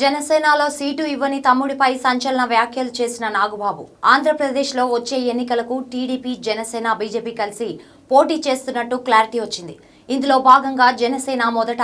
జనసేనలో సీటు ఇవ్వని తమ్ముడిపై సంచలన వ్యాఖ్యలు చేసిన నాగుబాబు. ఆంధ్రప్రదేశ్లో వచ్చే ఎన్నికలకు టీడీపీ జనసేన బీజేపీ కలిసి పోటీ చేస్తున్నట్టు క్లారిటీ వచ్చింది. ఇందులో భాగంగా జనసేన మొదట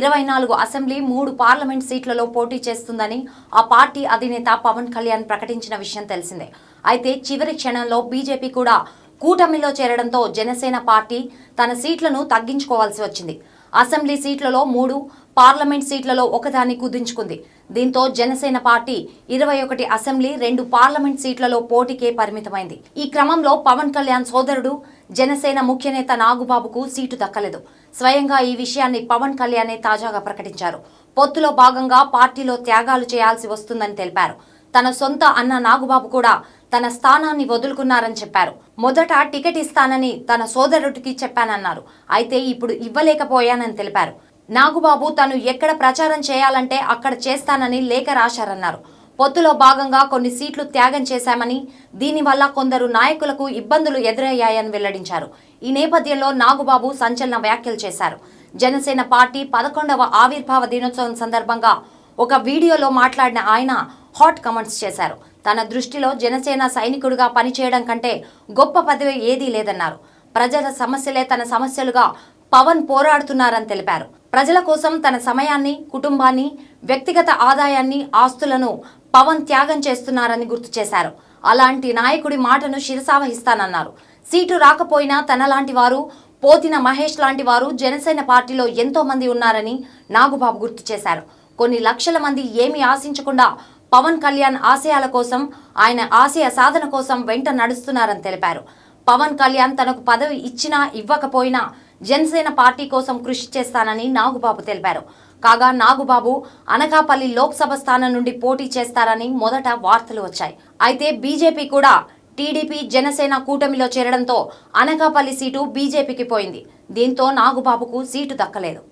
ఇరవై నాలుగు అసెంబ్లీ మూడు పార్లమెంట్ సీట్లలో పోటీ చేస్తుందని ఆ పార్టీ అధినేత పవన్ కళ్యాణ్ ప్రకటించిన విషయం తెలిసిందే. అయితే చివరి క్షణంలో బీజేపీ కూడా కూటమిలో చేరడంతో జనసేన పార్టీ తన సీట్లను తగ్గించుకోవాల్సి వచ్చింది. అసెంబ్లీ సీట్లలో మూడు పార్లమెంట్ సీట్లలో ఒకదాన్ని కుదించుకుంది. దీంతో జనసేన పార్టీ ఇరవై ఒకటి అసెంబ్లీ రెండు పార్లమెంట్ సీట్లలో పోటీకే పరిమితమైంది. ఈ క్రమంలో పవన్ కళ్యాణ్ సోదరుడు జనసేన ముఖ్య నేత నాగుబాబుకు సీటు దక్కలేదు. స్వయంగా ఈ విషయాన్ని పవన్ కళ్యాణే తాజాగా ప్రకటించారు. పొత్తులో భాగంగా పార్టీలో త్యాగాలు చేయాల్సి వస్తుందని తెలిపారు. తన సొంత అన్న నాగుబాబు కూడా తన స్థానాన్ని వదులుకున్నారని చెప్పారు. మొదట టికెట్ ఇస్తానని తన సోదరుడికి చెప్పానన్నారు. అయితే ఇప్పుడు ఇవ్వలేకపోయానని తెలిపారు. నాగుబాబు తను ఎక్కడ ప్రచారం చేయాలంటే అక్కడ చేస్తానని లేఖ రాశారన్నారు. పొత్తులో భాగంగా కొన్ని సీట్లు త్యాగం చేశామని దీనివల్ల కొందరు నాయకులకు ఇబ్బందులు ఎదురయ్యాయని వెల్లడించారు. ఈ నేపథ్యంలో నాగుబాబు సంచలన వ్యాఖ్యలు చేశారు. జనసేన పార్టీ పదకొండవ ఆవిర్భావ దినోత్సవం సందర్భంగా ఒక వీడియోలో మాట్లాడిన ఆయన హాట్ కమెంట్స్ చేశారు. తన దృష్టిలో జనసేన సైనికుడిగా పనిచేయడం కంటే గొప్ప పదవి ఏదీ లేదన్నారు. ప్రజల సమస్యలే తన సమస్యలుగా పవన్ పోరాడుతున్నారని తెలిపారు. ప్రజల కోసం తన సమయాన్ని కుటుంబాన్ని వ్యక్తిగత ఆదాయాన్ని ఆస్తులను పవన్ త్యాగం చేస్తున్నారని గుర్తు చేశారు. అలాంటి నాయకుడి మాటను శిరసావహిస్తానన్నారు. సీటు రాకపోయినా తనలాంటి వారు పోతిన మహేష్ లాంటి వారు జనసేన పార్టీలో ఎంతో మంది ఉన్నారని నాగుబాబు గుర్తు చేశారు. కొన్ని లక్షల మంది ఏమీ ఆశించకుండా పవన్ కళ్యాణ్ ఆశయాల కోసం ఆయన ఆశయ సాధన కోసం వెంట నడుస్తున్నారని తెలిపారు. పవన్ కళ్యాణ్ తనకు పదవి ఇచ్చినా ఇవ్వకపోయినా జనసేన పార్టీ కోసం కృషి చేస్తానని నాగుబాబు తెలిపారు. కాగా నాగుబాబు అనకాపల్లి లోక్సభ స్థానం నుండి పోటీ చేస్తారని మొదట వార్తలు వచ్చాయి. అయితే బీజేపీ కూడా టీడీపీ జనసేన కూటమిలో చేరడంతో అనకాపల్లి సీటు బీజేపీకి పోయింది. దీంతో నాగుబాబుకు సీటు దక్కలేదు.